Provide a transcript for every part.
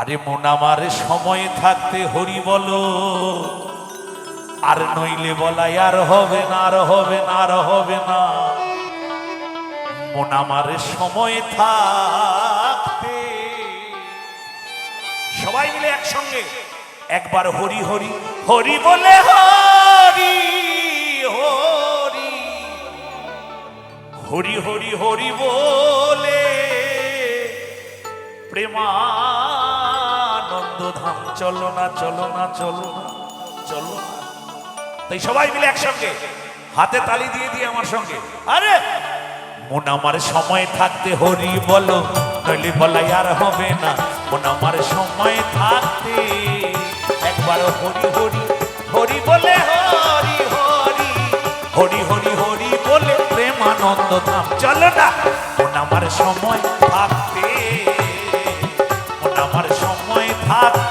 আরে মন আমার সময় থাকতে হরি বলো। আর নইলে বলাই আর হবে না, আর হবে না, আর হবে না। মন আমার সময় থাকতে। সবাই মিলে একসঙ্গে একবার হরি হরি হরি বলে হরি হরি। হরি হরি হরি বলে ধাম চলো না চলো না চলো না চলো না। তাই সবাই মিলে একসঙ্গে হাতে তালি দিয়ে দিয়ে আমার সঙ্গে। আরে! মন আমার সময় থাকতে হরি বলো, নইলে বলাই আর হবে না। মন আমার সময় থাকতে একবার হরি হরি হরি বলে হরি হরি হরি হরি হরি বলে প্রেমানন্দ ধাম। চলো না! মন আমার সময় থাকতে, মন আমার সময় থাকতে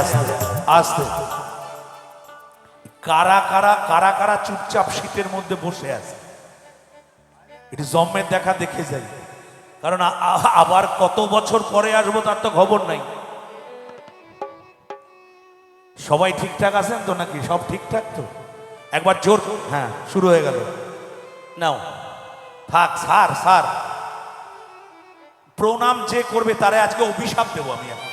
আস্তে আস্তে। কারা কারা কারা কারা চুপচাপ শীতের মধ্যে বসে আছে? এটি জম্মের দেখা দেখে যাই। কারণ আবার কত বছর পরে আসব তার তো খবর নাই। সবাই ঠিকঠাক আছেন তো নাকি? সব ঠিকঠাক তো? একবার জোর হ্যাঁ শুরু হয়ে গেল। নাও। থাক, সার সার। প্রণাম যে করবে তারে আজকে অভিশাপ দেবো আমি এখন।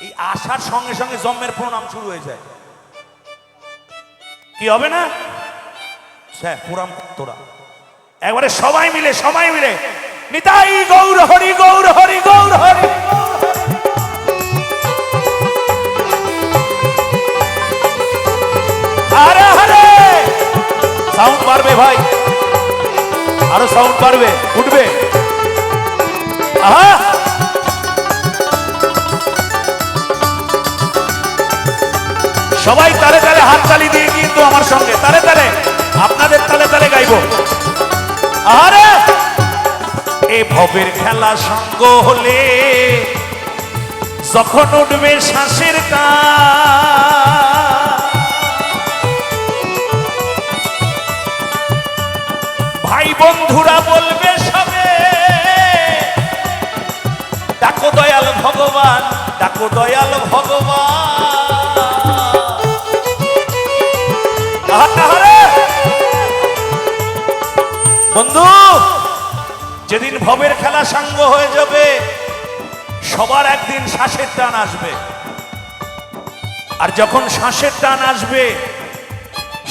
এই আসার সঙ্গে সঙ্গে জন্মের প্রণাম শুরু হয়ে যায়। কি হবে না? হ্যাঁ প্রণাম তোরা। একবারে সবাই মিলে সবাই মিলে। নিতাই গৌর হরি গৌর হরি গৌর হরি। আরে আরে! সাউন্ড বাড়বে ভাই। আরও সাউন্ড বাড়বে, উঠবে। আহা! সবাই তালে তালে হাত তালি দিয়ে কিন্তু আমার সঙ্গে। তালে তালে, আপনাদের তালে তালে গাইব। আরে এ ভবের খেলা সঙ্গ হলে যখন উঠবে শ্বাসের টান ভাই বন্ধুরা বলবে সবে, ডাকো দয়াল ভগবান, ডাকো দয়াল ভগবান। বন্ধু, যেদিন ভবের খেলা সাঙ্গ হয়ে যাবে, সবার একদিন শ্বাসের টান আসবে। আর যখন শ্বাসের টান আসবে,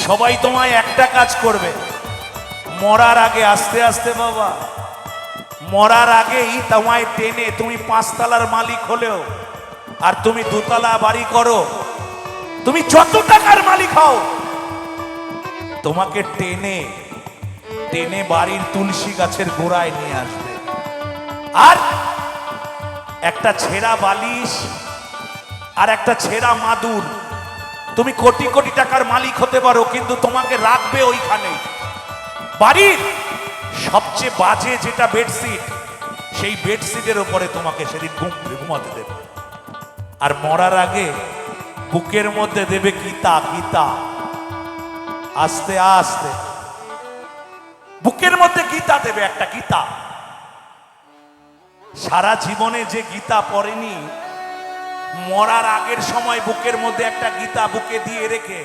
সবাই তোমায় একটা কাজ করবে। মরার আগে, আস্তে আস্তে বাবা, মরার আগেই তোমায় টেনে তুমি পাঁচতলার মালিক হলেও, আর তুমি দুতলা বাড়ি করো। তুমি যত টাকার মালিক হও তোমাকে টেনে টেনে বাড়ির তুলসী গাছের গোড়ায় নিয়ে আসবে। আর একটা ছেঁড়া বালিশ আর একটা ছেঁড়া মাদুর। তুমি কোটি কোটি টাকার মালিক হতে পারো, কিন্তু তোমাকে রাখবে ওইখানে। বাড়ির সবচেয়ে বাজে যেটা বেডশিট, সেই বেডশিটের ওপরে তোমাকে সেদিন ঘুম ঘুমাতে দেবে। আর মরার আগে বুকের মধ্যে দেবে গীতা গীতা। আস্তে আস্তে। বুকের মধ্যে গীতা দেবে, একটা গীতা। সারা জীবনে যে গীতা পড়েনি, মরার আগের সময় বুকের মধ্যে একটা গীতা বুকে দিয়ে রেখে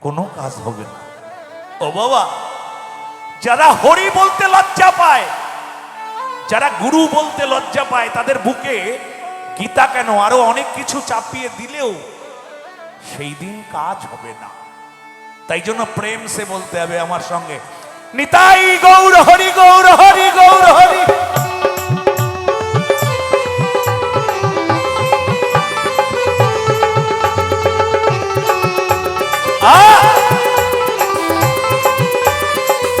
কোনো কাজ হবে না। ও বাবা, যারা হরি বলতে লজ্জা পায়, যারা গুরু বলতে লজ্জা পায়, তাদের বুকে গীতা কেন আরও অনেক কিছু চাপিয়ে দিলেও সেই দিন কাজ হবে না। তাই জন্য প্রেম সে বলতে হবে আমার সঙ্গে। নিতাই গৌর হরি গৌর হরি গৌর হরি।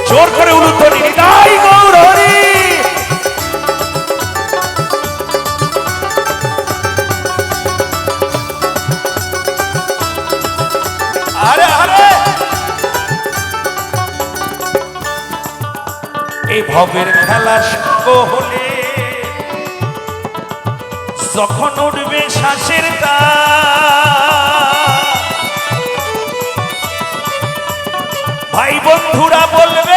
জোর করে উলুধ্বনি, নিতাই গৌর ভবের খেলা হলে যখন উঠবে শ্বাসের তা ভাই বন্ধুরা বলবে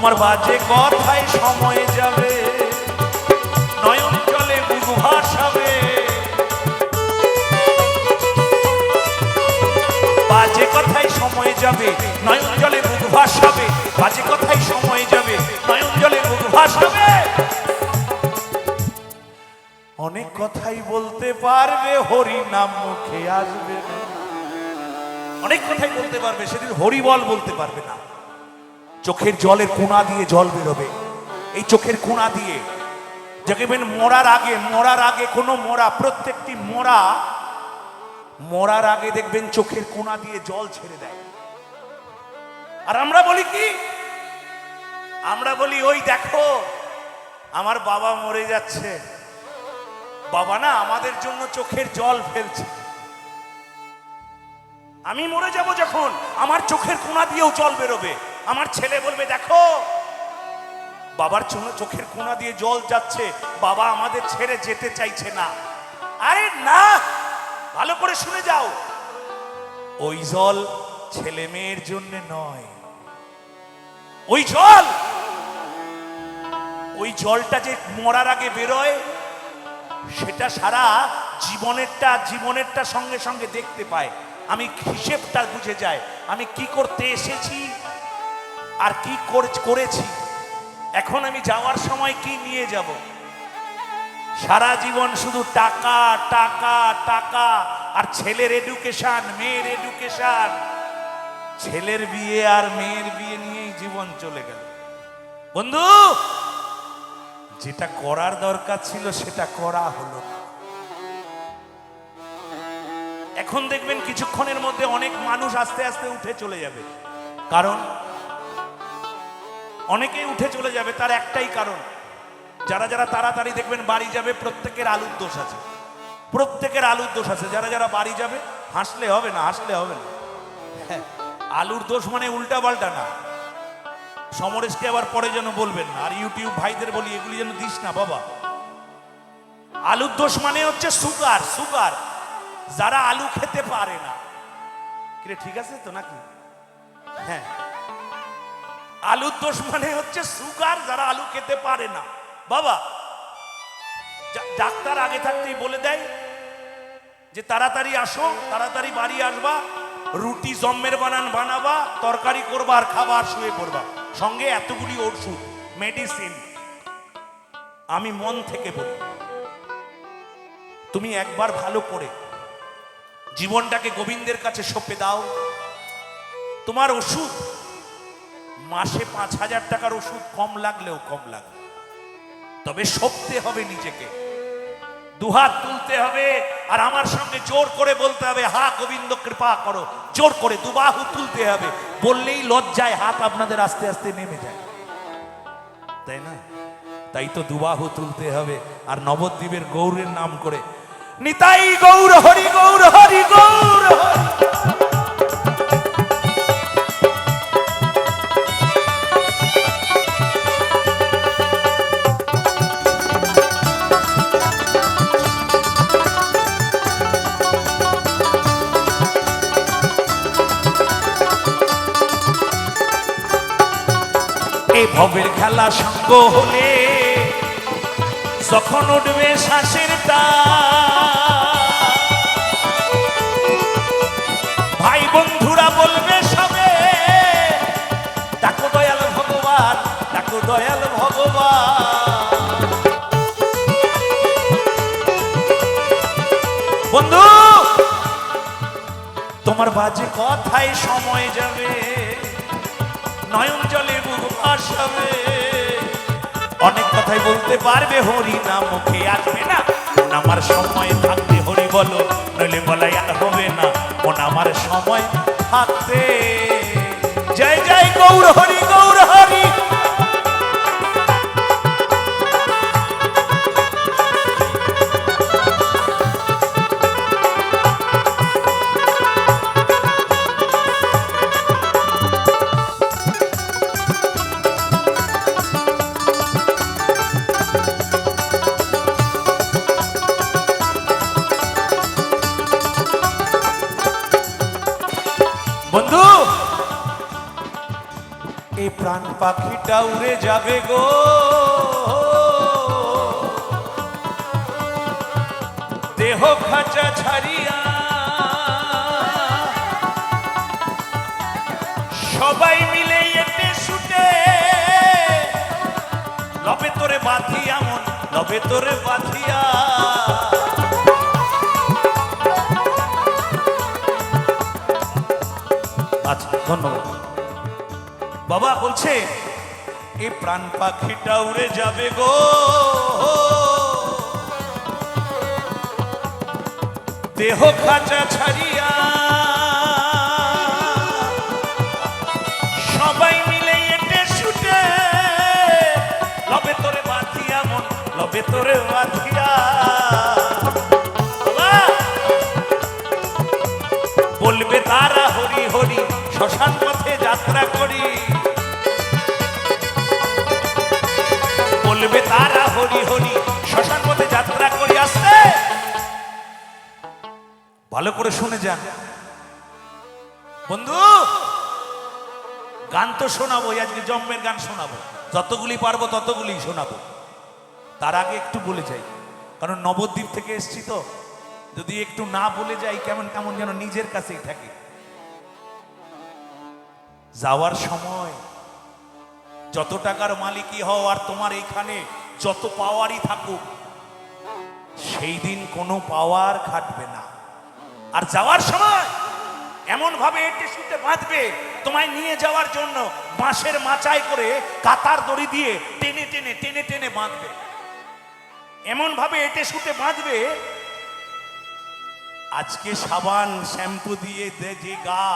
তোমার বাজে কথায় সময় যাবে। নয়ন বাজে কথায় সময় যাবে, নয়ন জলে বুক ভাসাবে। বাজে কথায় সময় যাবে, নয়ন জলে বুক ভাসাবে। অনেক কথাই বলতে পারবে হরি নাম মুখে আসবে অনেক কথাই বলতে পারবে, সেদিন হরি বল বলতে পারবে না। চোখের জলের কোনা দিয়ে জল বেরোবে। এই চোখের কোনা দিয়ে। দেখবেন মরার আগে মরার আগে কোনো মরা, প্রত্যেকটি মরা, মরার আগে দেখবেন চোখের কোনা দিয়ে জল ছেড়ে দেয়। আর আমরা বলি কি? আমরা বলি, ওই দেখো, আমার বাবা মরে যাচ্ছে। বাবা না, আমাদের জন্য চোখের জল ফেলছে। আমি মরে যাব যখন, আমার চোখের কোনা দিয়েও জল বেরোবে। আমার ছেলে বলবে, দেখো, বাবার চোখের কোনা দিয়ে জল যাচ্ছে, বাবা আমাদের ছেড়ে যেতে চাইছে না। আরে না, ভালো করে শুনে যাও। ওই জল ছেলে মেয়ের জন্য নয়। ওই জল! ওই জলটা যে মরার আগে বেরোয়, সেটা সারা জীবনেরটা জীবনেরটা সঙ্গে সঙ্গে দেখতে পায়। আমি হিসেবটা বুঝে যায় আমি কি করতে এসেছি? আর কি কর- করেছি? এখন আমি যাওয়ার সময় কি নিয়ে যাব? সারা জীবন শুধু টাকা টাকা টাকা আর ছেলের এডুকেশন মেয়ের এডুকেশন ছেলের বিয়ে আর মেয়ের বিয়ে নিয়েই জীবন চলে গেল। বন্ধু, যেটা করার দরকার ছিল সেটা করা হলো এখন দেখবেন কিছুক্ষণের মধ্যে অনেক মানুষ আস্তে আস্তে উঠে চলে যাবে। কারণ অনেকেই উঠে চলে যাবে, তার একটাই কারণ। যারা যারা তাড়াতাড়ি দেখবেন বাড়ি যাবে, প্রত্যেকের আলুর দোষ আছে। প্রত্যেকের আলুর দোষ আছে। যারা যারা বাড়ি যাবে, হাসলে হবে না, হাসলে হবে না। আলুর দোষ মানে উল্টা পাল্টা না। সমরেশকে আবার পরে যেন বলবেন না, আর ইউটিউব ভাইদের বলি, এগুলি যেন দিস না, বাবা। আলুর দোষ মানে হচ্ছে সুগার সুগার। যারা আলু খেতে পারে না। ঠিক আছে তো নাকি? হ্যাঁ। আলুর দোষ মানে হচ্ছে সুগার যারা আলু খেতে পারে না। বাবা ডাক্তার আগে থাকতেই বলে দেয় যে তাড়াতাড়ি আসো, তাড়াতাড়ি বাড়ি আসবা, রুটি জম্মের বানান বানাবা, তরকারি করবা আর খাবার শুয়ে পড়বা। সঙ্গে এতগুলি ওষুধ মেডিসিন আমি মন থেকে বলি, তুমি একবার ভালো করে জীবনটাকে গোবিন্দের কাছে সঁপে দাও। তোমার ওষুধ মাসে পাঁচ হাজার টাকার ওষুধ কম লাগলেও কম লাগবে। তবে সপতে হবে নিজেকে। দুহাত তুলতে হবে আর আমার সঙ্গে জোর করে বলতে হবে, হা গোবিন্দ, কৃপা করো। জোর করে দুবাহু তুলতে হবে। বললেই লজ্জায় হাত আপনাদের আস্তে আস্তে নেমে যায়। তাই না? তাই তো দুবাহু তুলতে হবে। আর নবদ্বীপের গৌরের নাম করে, নিতাই গৌর, হরি গৌর হরি গৌর, হরি ভবের খেলা সঙ্গ হলে যখন উঠবে শ্বাসের টান, ভাই বন্ধুরা বলবে সবে ডাকো দয়াল ভগবান ডাকো দয়াল ভগবান। বন্ধু তোমার বাজে কথাই সময় যাবে। নয়ন জলে বুক অনেক কথাই বলতে পারবে হরি না, মুখে আসবে না। মন আমার সময় থাকতে হরি বলো, নইলে বলাই আর হবে না। মন আমার সময় থাকতে। জয় জয় গৌর, হরি গৌর পাখিটা উড়ে যাবে গো। দেহ খাঁচা ছাড়িয়া সবাই মিলে এতে শুটে লবে তোরে বাঁধিয়া মন, লবে তোরে বাঁধিয়া বলছে এই প্রাণ পাখিটা উড়ে যাবে গো। দেহ খাঁচা ছাড়িয়া সবাই মিলে এটে শুটে লবে তোরে বাঁধিয়া মন, লবে তোরে বাঁধিয়া। বলবে, তারা হরি হরি শ্মশান পথে যাত্রা করি। হরি শ্মশান পথে যাত্রা করি আসতে। ভালো করে শুনে যান। বন্ধু, গান তো শোনাবো আজকে জন্মের গান শোনাবো। যতগুলি পারব ততগুলি শোনাবো। তার আগে একটু বলে যাই। কারণ নবদ্বীপ থেকে এসছি তো, যদি একটু না বলে যাই, কেমন কেমন যেন নিজের কাছেই থাকে। যাওয়ার সময় যত টাকার মালিকই হও আর তোমার এখানে যত পাওয়ারই থাকুক, সেই দিন কোনো পাওয়ার খাটবে না। আর যাওয়ার সময় এমন ভাবে এটে শুতে বাঁধবে, তোমায় নিয়ে যাওয়ার জন্য বাঁশের মাচায় করে কাতার দড়ি দিয়ে টেনে টেনে টেনে টেনে বাঁধবে। এমন ভাবে এটে শুতে বাঁধবে, আজকে সাবান শ্যাম্পু দিয়ে দে যে গা,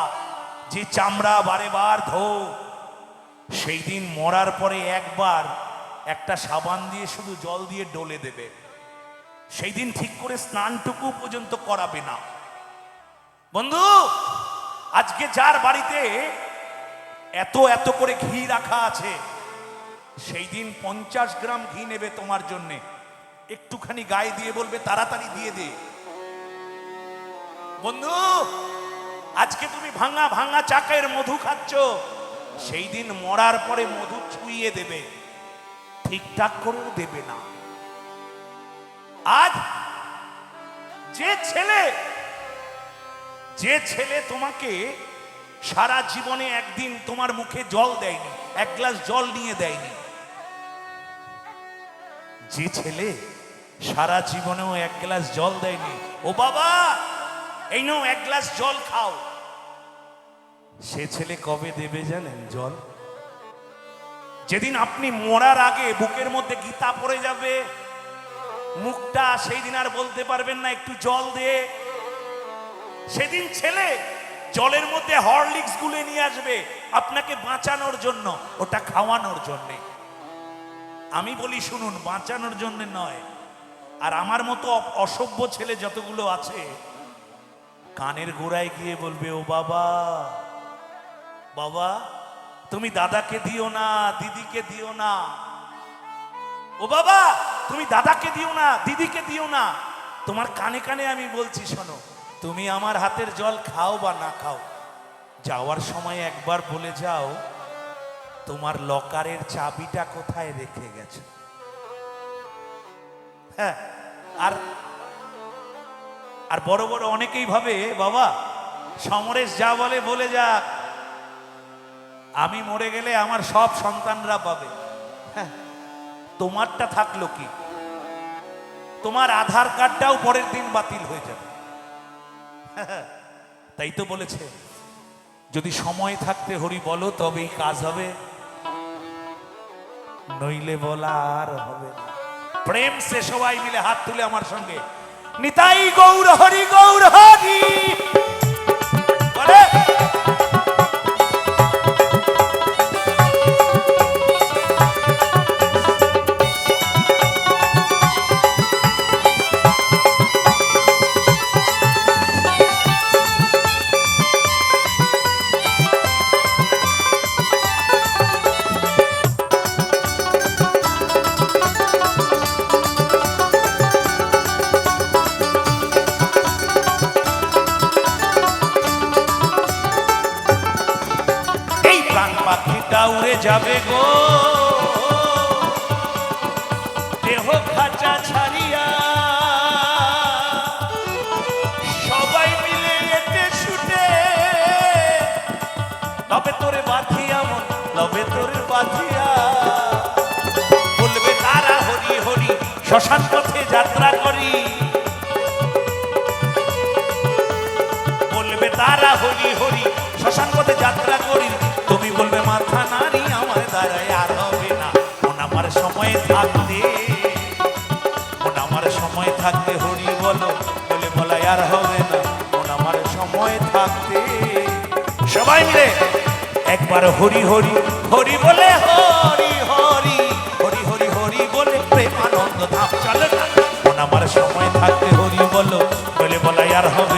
যে চামড়া বারে বার ধো। সেই দিন মরার পরে একবার একটা সাবান দিয়ে শুধু জল দিয়ে ডলে দেবে। সেই দিন ঠিক করে স্নানটুকু পর্যন্ত করাবে না। বন্ধু, আজকে যার বাড়িতে এত এত করে ঘি রাখা আছে, সেই দিন পঞ্চাশ গ্রাম ঘি নেবে তোমার জন্যে। একটুখানি গায়ে দিয়ে বলবে, তাড়াতাড়ি দিয়ে দে। বন্ধু, আজকে তুমি ভাঙা ভাঙা চাকের মধু খাচ্ছ, সেই দিন মরার পরে মধু ছুঁয়ে দেবে। ঠিকঠাক করেও দেবে না। আজ যে ছেলে যে ছেলে তোমাকে সারা জীবনে একদিন তোমার মুখে জল দেয়নি, এক গ্লাস জল নিয়ে দেয়নি, যে ছেলে সারা জীবনেও এক গ্লাস জল দেয়নি, ও বাবা, এই নাও এক গ্লাস জল খাও। সে ছেলে কবে দেবে জানেন জল? যেদিন আপনি মরার আগে বুকের মধ্যে গীতা পড়ে যাবে, মুখটা সেই দিন আর বলতে পারবেন না, একটু জল দিয়ে সেদিন ছেলে জলের মধ্যে হরলিক্স গুলে নিয়ে আসবে আপনাকে বাঁচানোর জন্য, ওটা খাওয়ানোর জন্যে। আমি বলি, শুনুন, বাঁচানোর জন্য নয়। আর আমার মতো অসভ্য ছেলে যতগুলো আছে, কানের গোড়ায় গিয়ে বলবে, ও বাবা বাবা তুমি দাদাকে দিও না, দিদিকে দিও না। ও বাবা, তুমি দাদাকে দিও না, দিদিকে দিও না। তোমার কানে কানে আমি বলছি, শোনো, তুমি আমার হাতের জল খাও বা না খাও, যাওয়ার সময় একবার বলে যাও, তোমার লকারের চাবিটা কোথায় রেখে গেছে। হ্যাঁ আর আর বড় বড় অনেকেই ভাবে, বাবা, সমরেশ যা বলে বলে যাক আমি মরে গেলে আমার সব সন্তানরা পাবে। হ্যাঁ তোমারটা থাকল কি? তোমার আধার কার্ডটাও পরের দিন বাতিল হয়ে যাবে। তাই তো বলেছে, যদি সময় থাকতে হরি বলো, তবেই কাজ হবে। নইলে বলা আর হবে। প্রেম সে সবাই মিলে হাত তুলে আমার সঙ্গে, নিতাই গৌর, হরি গৌর, হরি। দেহ খাঁচা ছাড়িয়া সবাই মিলে তারা হরি হরি, শ্মশান পথে যাত্রা করি। বলবে, তারা হরি হরি, শ্মশান পথে যাত্রা করি। তুমি বলবে, মাথা সময় থাকতে হরি বলো, বলে বলা আর হবে না। মন আমার সময় থাকতে। সবাই মিলে একবার হরি হরি হরি বলে হরি হরি হরি হরি হরি বলে প্রেমানন্দ ধাম চলে। না মন আমার সময় থাকতে হরি বলো, বলে বলা আর হবে